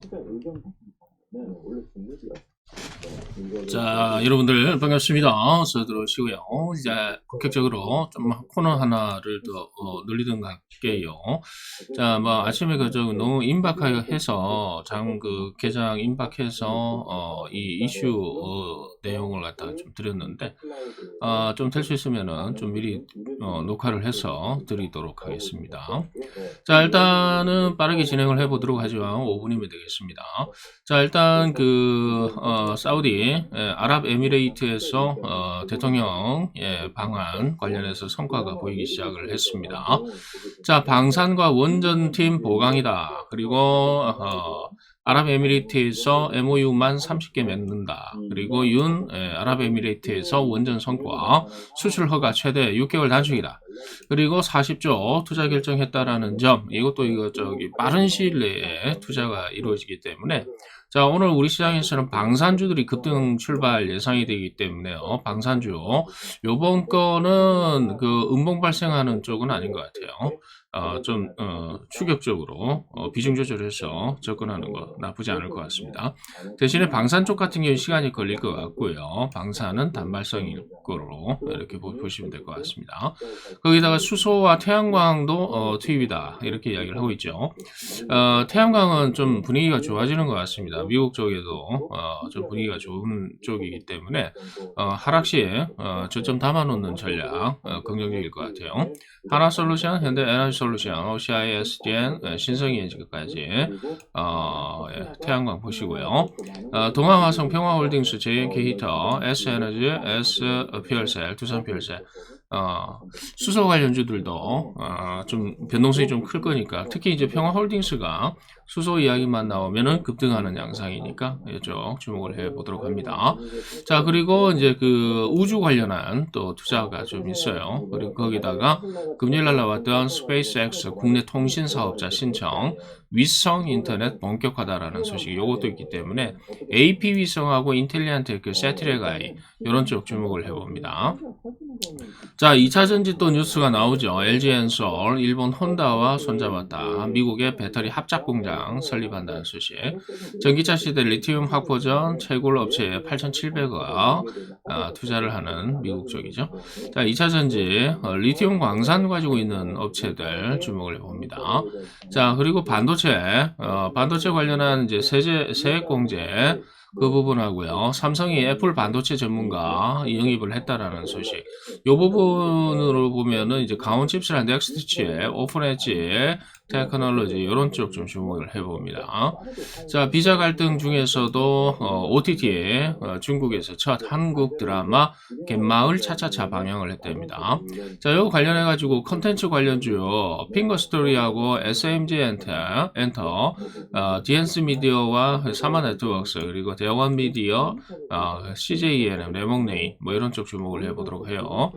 시간 의견 같은 경우는 원래 공유지가 자, 여러분들 반갑습니다. 어서 들어오시고요. 이제 본격적으로 좀 코너 하나를 더 어, 늘리던 것 같게요. 자, 뭐 아침에 그저 너무 임박하게 해서 장 그 개장 임박해서 어, 이 이슈 어, 내용을 갖다가 좀 드렸는데 아, 좀 될 수 있으면은 좀 미리 어, 녹화를 해서 드리도록 하겠습니다. 자, 일단은 빠르게 진행을 해보도록 하지만 5분이면 되겠습니다. 자, 일단 그 어, 사우디 예, 아랍에미레이트에서 어, 대통령 예, 방한 관련해서 성과가 보이기 시작을 했습니다. 자, 방산과 원전팀 보강이다. 그리고 어, 아랍에미레이트에서 MOU만 30개 맺는다. 그리고 윤 예, 아랍에미레이트에서 원전 성과 수출 허가 최대 6개월 단축이다. 그리고 40조 투자 결정했다라는 점 이것도 이거 저기 빠른 시일 내에 투자가 이루어지기 때문에 자 오늘 우리 시장에서는 방산주들이 급등 출발 예상이 되기 때문에요. 방산주. 요번 거는 그 음봉 발생하는 쪽은 아닌 것 같아요 어, 좀 어, 추격적으로 어, 비중 조절해서 접근하는 거 나쁘지 않을 것 같습니다. 대신에 방산 쪽 같은 경우 시간이 걸릴 것 같고요. 방산은 단발성일 거로 이렇게 보- 보시면 될 것 같습니다. 거기다가 수소와 태양광도 어, 투입이다 이렇게 이야기를 하고 있죠. 어, 태양광은 좀 분위기가 좋아지는 것 같습니다. 미국 쪽에도 어, 좀 분위기가 좋은 쪽이기 때문에 어, 하락 시에 어, 저점 담아놓는 전략 어, 긍정적일 것 같아요. 하나솔루션, 현대 에너지 솔루션, OCISGN, 예, 신성이에지까지 어, 예, 태양광 보시고요. 어, 동아화성, 평화홀딩스, JNK 히터, S에너지, S퓨얼셀, 두산퓨얼셀 어, 수소 관련주들도 어, 좀 변동성이 좀 클 거니까 특히 이제 평화홀딩스가 수소 이야기만 나오면은 급등하는 양상이니까 이쪽 주목을 해 보도록 합니다. 자 그리고 이제 그 우주 관련한 또 투자가 좀 있어요. 그리고 거기다가 금요일 날 나왔던 스페이스X 국내 통신 사업자 신청 위성 인터넷 본격화다라는 소식이 요것도 있기 때문에 AP 위성하고 인텔리안트 그 세트레가이 이런 쪽 주목을 해봅니다. 자, 2차 전지 또 뉴스가 나오죠. LG엔솔, 일본 혼다와 손잡았다. 미국의 배터리 합작 공장 설립한다는 소식. 전기차 시대 리튬 확보전 채굴 업체에 8,700억 아, 투자를 하는 미국 쪽이죠. 자, 2차 전지 어, 리튬 광산 가지고 있는 업체들 주목을 해봅니다. 자, 그리고 반도체, 어, 반도체 관련한 이제 세제, 세액공제 그 부분하고요. 삼성이 애플 반도체 전문가 영입을 했다라는 소식. 이 부분으로 보면은 이제 강원 칩스랑 넥스트 칩, 오픈 엣지, 테크놀로지 이런 쪽 좀 주목을 해봅니다. 자 비자 갈등 중에서도 어, OTT 어, 중국에서 첫 한국 드라마 갯마을 차차차 방영을 했답니다. 자 이거 관련해 가지고 컨텐츠 관련주 핑거 스토리하고 SMG 엔터, 엔터 어, 디엔스 미디어와 사마 네트워크스 그리고 대원 미디어 어, CJENM, 레몽네이 뭐 이런 쪽 주목을 해보도록 해요.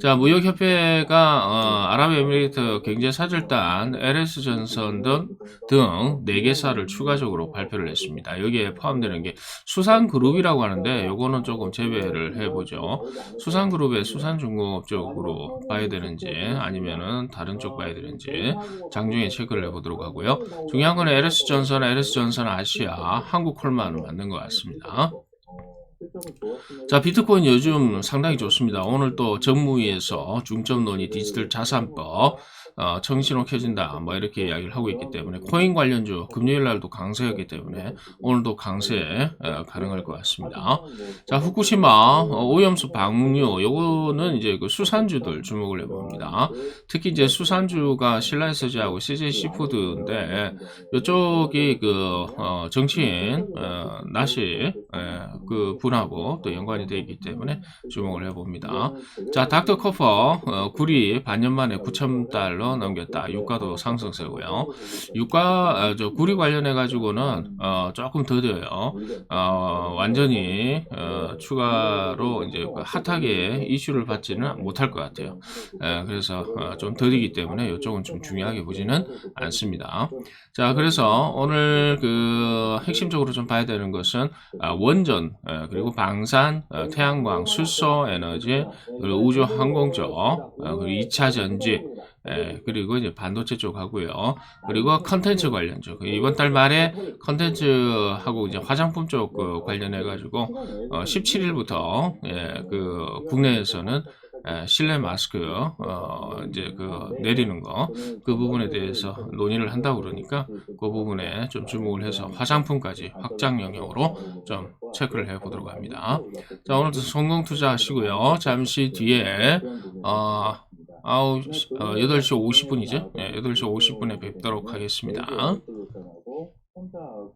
자 무역협회가 어, 아랍에미리트 경제사절단 LS 전선 등, 등 4개사를 추가적으로 발표를 했습니다. 여기에 포함되는 게 수산그룹이라고 하는데 요거는 조금 제외를 해보죠. 수산그룹의 수산중공업 쪽으로 봐야 되는지 아니면은 다른 쪽 봐야 되는지 장중에 체크를 해보도록 하고요. 중요한 건 LS 전선, LS 전선 아시아, 한국 콜만 맞는 것 같습니다. 자, 비트코인 요즘 상당히 좋습니다. 오늘 또 정무위에서 중점 논의 디지털 자산법 어, 정신으로 켜진다. 뭐 이렇게 이야기를 하고 있기 때문에 코인 관련주 금요일 날도 강세였기 때문에 오늘도 강세 어, 가능할 것 같습니다. 자, 후쿠시마 어, 오염수 방류 요거는 이제 그 수산주들 주목을 해봅니다. 특히 이제 수산주가 신라에서지하고 CJ 시푸드인데 이쪽이 그 어, 정치인 어, 나시 에, 그 분하 고 또 연관이 되어 있기 때문에 주목을 해봅니다. 자, 닥터 커퍼 어, 구리 반년 만에 9천 달러 넘겼다. 유가도 상승세고요. 유가 어, 저 구리 관련해 가지고는 어, 조금 더뎌요. 어, 완전히 어, 추가로 이제 그 핫하게 이슈를 받지는 못할 것 같아요. 에, 그래서 어, 좀 더디기 때문에 이쪽은 좀 중요하게 보지는 않습니다. 자, 그래서 오늘 그 핵심적으로 좀 봐야 되는 것은 아, 원전 에, 그리고 방산, 어, 태양광, 수소 에너지 그리고 우주 항공 쪽 어, 그리고 2차 전지 예, 그리고 이제 반도체 쪽 하고요. 그리고 컨텐츠 관련 쪽. 이번 달 말에 컨텐츠 하고 이제 화장품 쪽그 관련해 가지고 어, 17일부터 예, 그 국내에서는 예, 실내 마스크 어, 이제 그 내리는 거 그 부분에 대해서 논의를 한다고 그러니까 그 부분에 좀 주목을 해서 화장품까지 확장 영역으로 좀 체크를 해 보도록 합니다. 자, 오늘도 성공 투자하시고요. 잠시 뒤에 어, 아홉 시- 어, 8시 50분이죠? 네, 8시 50분에 뵙도록 하겠습니다.